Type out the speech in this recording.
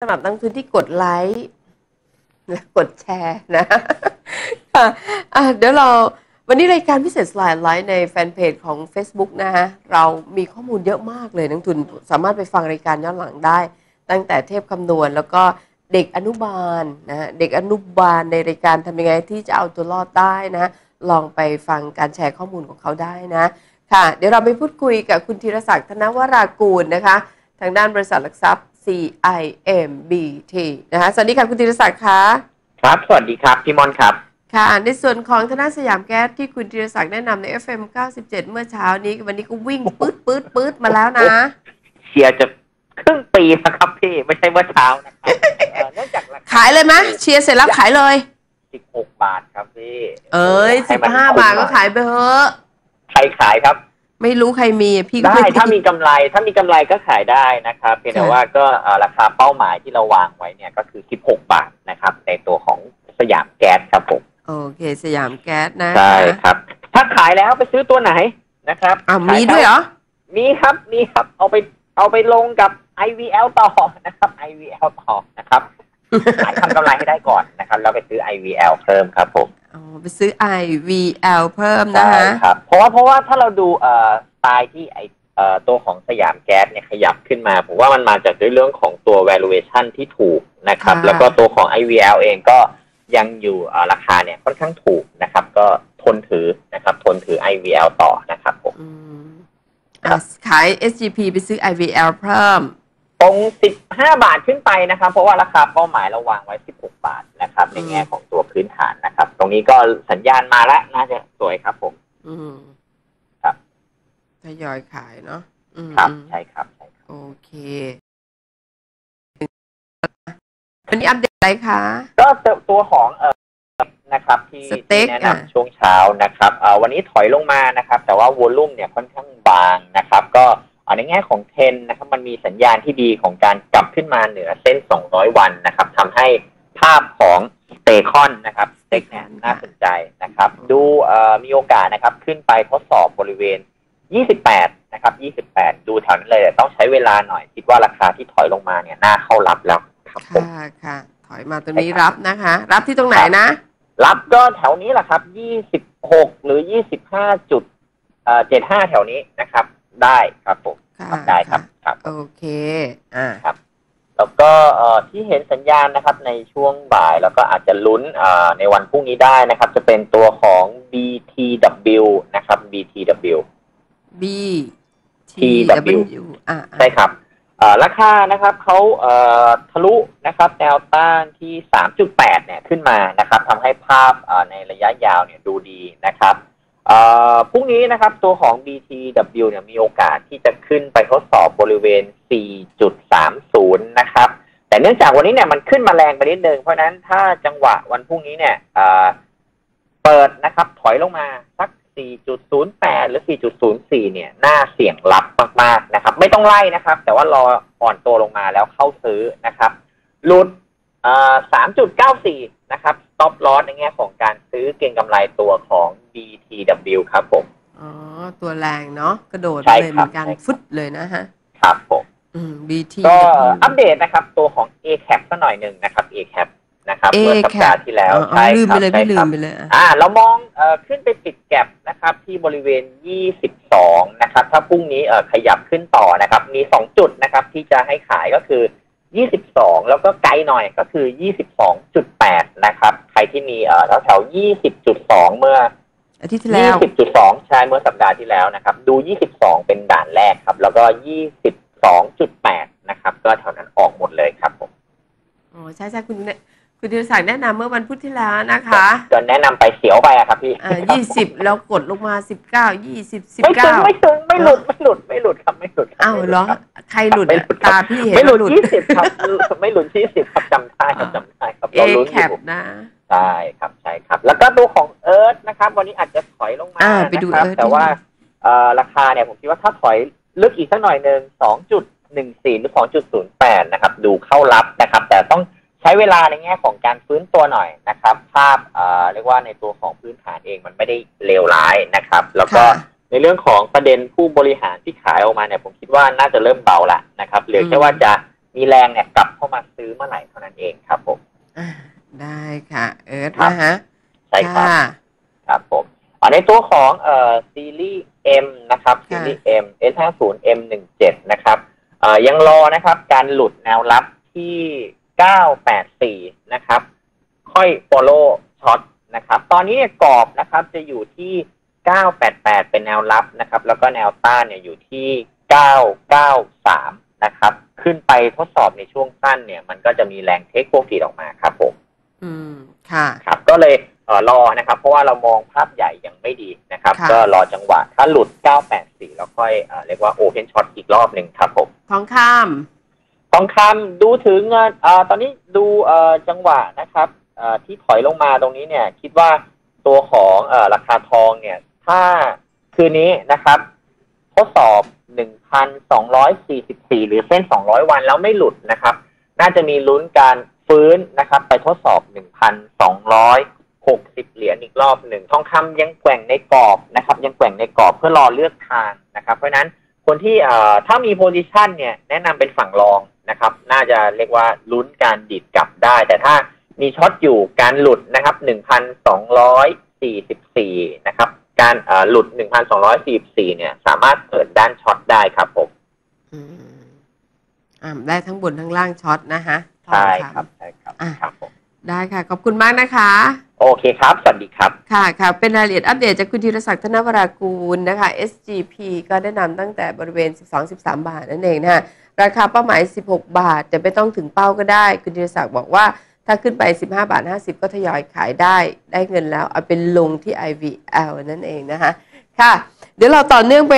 สำหรับนักทุนที่กดไลค์และกดแชร์นะค่ะเดี๋ยวเราวันนี้รายการพิเศษสไลด์ไลฟ์ในแฟนเพจของ Facebook นะฮะ เรามีข้อมูลเยอะมากเลยนักทุนสามารถไปฟังรายการย้อนหลังได้ ตั้งแต่เทพคำนวณ แล้วก็เด็กอนุบาลนะฮะ เด็กอนุบาลในรายการทำยังไงที่จะเอาตัวรอดได้นะ ลองไปฟังการแชร์ข้อมูลของเขาได้นะ ค่ะ เดี๋ยวเราไปพูดคุยกับคุณธีรศักดิ์ธนวรากูลนะคะ ทางด้านบริษัทหลักทรัพย์ CIMBT นะคะสวัสดีค่ะคุณธีรศักดิ์คะครับ สวัสดีครับ พี่มอนครับ ค่ะ ในส่วนของธนาสยามแก๊สที่คุณธีรศักดิ์แนะนำใน FM 97 เมื่อเช้านี้ วันนี้ก็วิ่งปื๊ดปื๊ดปื๊ดมาแล้วนะ เชียร์จะครึ่งปีแล้วครับพี่ ไม่ใช่เมื่อเช้านะครับเอ่อเนื่องจากราคาขายเลยไหมเชียร์เสร็จแล้วขายเลย16บาทครับพี่ เอ้ยให้มัน15บาทก็ขายไปเถอะใครขายครับ ไม่รู้ใครมีพี่ก็ได้ไม่ถ้ามีกำไรถ้ามีกำไรก็ขายได้นะครับเพียงแต่ค่ะว่าก็เอ่อราคาเป้าหมายที่เราวางไว้เนี่ยก็คือ 16 บาทนะครับ ในตัวของสยามแก๊สครับผมโอเค สยามแก๊สนะใช่ครับ ถ้าขายแล้วไปซื้อตัวไหนนะครับอ่าขมีด้วยเหรอมีครับมีครับเอาไปเอาไปลงกับ IVL ต่อนะครับ IVL ต่อนะครับขายทำกำไรให้ได้ก่อนนะครับแล้วไปซื้อ IVL เพิ่มครับผม อ๋อไปซื้อ IVL เพิ่มนะใช่ฮะครับเพราะว่าเพราะว่าถ้าเราดูเอ่อสไตล์ที่ไอเอ่อตัวของสยามแก๊สเนี่ยขยับขึ้นมาผมว่ามันมาจากด้วยเรื่องของตัว valuation ที่ถูกนะครับ ค่ะ แล้วก็ตัวของ IVL เองก็ยังอยู่เอ่อราคาเนี่ยค่อนข้างถูกนะครับ ก็ทนถือนะครับทนถือ IVL ต่อนะครับผม อืมครัอะบขาย SGP ไปซื้อ IVL เพิ่ม ตรง 15 บาทขึ้นไปนะครับ เพราะว่าราคาเป้าหมายเราวางไว้ 16 บาทนะครับ ในแง่ของตัวพื้นฐานนะครับ ตรงนี้ก็สัญญาณมาแล้วน่าจะสวยครับผม อืมครับทยอยขายเนาะอืมครับอืมใช่ครับใช่ครับ โอเควันนี้อัปเดตอะไรคะ ก็ตัวของเอ่อนะครับที่สเต็กที่แนะอะนำช่วงเช้านะครับเอ่อวันนี้ถอยลงมานะครับ แต่ว่าวอลลุ่มเนี่ยค่อนข้างบางนะครับก็เอาใน แง่ของเทนนะครับมันมีสัญญาณที่ดีของการกลับขึ้นมาเหนือเส้น 200 วันนะครับทำให้ภาพของสเตคอนนะครับสเต็กเนี่ยน่าสนใจนะครับ ดูเอ่อมีโอกาสนะครับขึ้นไปทดสอบบริเวณ 28 นะครับ 28 ดูแถวนั้นเลยแต่ต้องใช้เวลาหน่อย คิดว่าราคาที่ถอยลงมาเนี่ยน่าเข้ารับแล้วครับผมค่ะค่ะ ถอยมาตรงนี้รับนะคะ รับที่ตรงไหนนะ รับก็แถวนี้แหละครับ 26 หรือ 25จุดเอ่อ75แถวนี้นะครับ ได้ครับผม ค่ะรับได้ครับครับ โอเค อ่าแล้วก็เอ่อที่เห็นสัญญาณนะครับในช่วงบ่ายแล้วก็อาจจะลุ้นเอ่อในวันพรุ่งนี้ได้นะครับ จะเป็นตัวของ BTW นะครับ BTW B T TW W อ่าใช่ครับเอ่อราคานะครับเขาเอ่อทะลุนะครับแนวต้านที่ 3.8 เนี่ยขึ้นมานะครับทำให้ภาพเอ่อในระยะยาวเนี่ยดูดีนะครับเอ่อ พรุ่งนี้นะครับตัวของ BTW เนี่ยมีโอกาสที่จะขึ้นไปทดสอบบริเวณ 4.30 นะครับ แต่เนื่องจากวันนี้เนี่ยมันขึ้นมาแรงไปนิดนึง เพราะนั้นถ้าจังหวะวันพรุ่งนี้เนี่ยเอ่อเปิดนะครับถอยลงมาสัก 4.08 หรือ 4.04 เนี่ยน่าเสี่ยงรับมาก ๆ นะครับ ไม่ต้องไล่นะครับ แต่ว่ารออ่อนตัวลงมาแล้วเข้าซื้อนะครับหลุด เอ่อ3.94นะครับ stop loss ในแง่ของการซื้อเก็งกำไรตัวของ BTW ครับผม อ๋อ ตัวแรงเนาะกระโดดใช่เลยคเหรับมือนกันใช่ครับ ฟุตเลยนะฮะ ครับผม อืม B T ก็อัปเดตนะครับ ตัวของ ACAP ก็หน่อยหนึ่งนะครับ ACAP นะครับ A เมื่อสัปดาห์ที่แล้วอ๋อใช่ลืมคไปรับเลยใช่พี่ลืครัมบ ไปเลยอะ อ่าเรามองเอ่อขึ้นไปปิดแก็บนะครับที่บริเวณ 22 นะครับ ถ้าพรุ่งนี้เอ่อขยับขึ้นต่อนะครับ มี 2 จุดนะครับที่จะให้ขายก็คือ 22แล้วก็ไกลหน่อยก็คือ22.8นะครับ ใครที่มีเอ่อแถวๆ20.2เมื่ออาทิตย์ที่แล้ว20.2ใช่เมื่อสัปดาห์ที่แล้วนะครับ ดู22เป็นด่านแรกครับ แล้วก็22.8นะครับ ก็แถวนั้นออกหมดเลยครับผมอ๋อใช่ใช่คุณเนี่ย คุณธีรศักดิ์แนะนำเมื่อวันพุธที่แล้วนะคะก็แนะนำไปเสียวไปอะครับพี่อ่ายี่สิบแล้วกดลงมาสิบเก้ายี่สิบสิบไม่ถึเก้างไม่ถึงไม่หลุดไม่หลุดไม่หลุดครับไม่หลุดคบอ้าวไม่เหรอคบใครหลุดไม่อะหลุดครับตาพี่เห็นไม่หลุดหลุดยี่สิบครับไม่หลุดยี่สิบครับจำได้ครับจำได้ครับเอเราลุ้นแคอยู่ปนะ ใช่ครับใช่ครับ แล้วก็ตัวของเอิร์ธนะครับ วันนี้อาจจะถอยลงมาอ่าไปดูนะครับ Earth แต่ว่าเอ่อราคาเนี่ยผมคิดว่าถ้าถอยลึกอีกสักหน่อยหนึ่งสองจุดหนึ่งสี่หรือสองจุดศูนย์แปดนะครับ ดูเข้ารับนะครับแต่ต้องใช้เวลาในแง่ของการฟื้นตัวหน่อยนะครับ ภาพเอ่อเรียกว่าในตัวของพื้นฐานเองมันไม่ได้เลวร้ายนะครับ แล้วก็ค่ะในเรื่องของประเด็นผู้บริหารที่ขายออกมาเนี่ยผมคิดว่าน่าจะเริ่มเบาละนะครับเหลือแค่อืมว่าจะมีแรงเนี่ยกลับเข้ามาซื้อเมื่อไหร่เท่านั้นเองครับผมอ่าได้ค่ะ เอิร์ธครับนะฮะใช่ครับค่ะครับผมอ่าในตัวของเอ่อซีรีส์ M นะครับซีรีส์ M S50 M17 นะครับเอ่อยังรอนะครับ การหลุดแนวรับที่ 984 นะครับ ค่อย follow ช็อตนะครับ ตอนนี้เนี่ยกรอบนะครับจะอยู่ที่ 988 เป็นแนวรับนะครับ แล้วก็แนวต้านเนี่ยอยู่ที่ 993 นะครับ ขึ้นไปทดสอบในช่วงสั้นเนี่ย มันก็จะมีแรงเทคโปรฟิตออกมาครับผม อืม ค่ะ ครับ ก็เลยเอ่อรอนะครับ เพราะว่าเรามองภาพใหญ่ยังไม่ดีนะครับค่ะก็รอจังหวะ ถ้าหลุด 984 แล้วค่อยเอ่อเรียกว่าโอเพนช็อตอีกรอบหนึ่งครับผม ทองค ทองคำดูถึงเงินเอ่อตอนนี้ดูเอ่อจังหวะนะครับเอ่อที่ถอยลงมาตรงนี้เนี่ย คิดว่าตัวของเอ่อราคาทองเนี่ย ถ้าคืนนี้นะครับทดสอบ1,244หรือเส้น200วันแล้วไม่หลุดนะครับ น่าจะมีลุ้นการฟื้นนะครับ ไปทดสอบ1,260เหรียญอีกรอบหนึ่งทองคำยังแกว่งในกรอบนะครับ ยังแกว่งในกรอบเพื่อรอเลือกทางนะครับ เพราะฉะนั้นคนที่เอ่อถ้ามีโพซิชันเนี่ยแนะนำเป็นฝั่งรอง นะครับ น่าจะเรียกว่าลุ้นการดิดกลับได้ แต่ถ้ามีช็อตอยู่การหลุดนะครับ1,244นะครับ การเอ่อหลุด1,244เนี่ย สามารถเปิดด้านช็อตได้ครับผมำอืมอ่าได้ทั้งบนทั้งล่างช็อตนะคะทองใช่คำครับใช่ครับอะครับผมได้ค่ะ ขอบคุณมากนะคะ โอเคครับ สวัสดีครับ ค่ะค่ะเป็นรายละเอียดอัปเดตจากคุณธีรศักดิ์ธนวรากูลนะคะ SGP ก็แนะนำตั้งแต่บริเวณ 12-13 บาทนั่นเองนะคะ ราคาเป้าหมาย 16 บาท แต่ไม่ต้องถึงเป้าก็ได้ คุณธีรศักดิ์บอกว่าถ้าขึ้นไป 15 บาท 50 ก็ทยอยขายได้ ได้เงินแล้วเอาเป็นลงที่ IVL นั่นเองนะคะ ค่ะ เดี๋ยวเราต่อเนื่องไป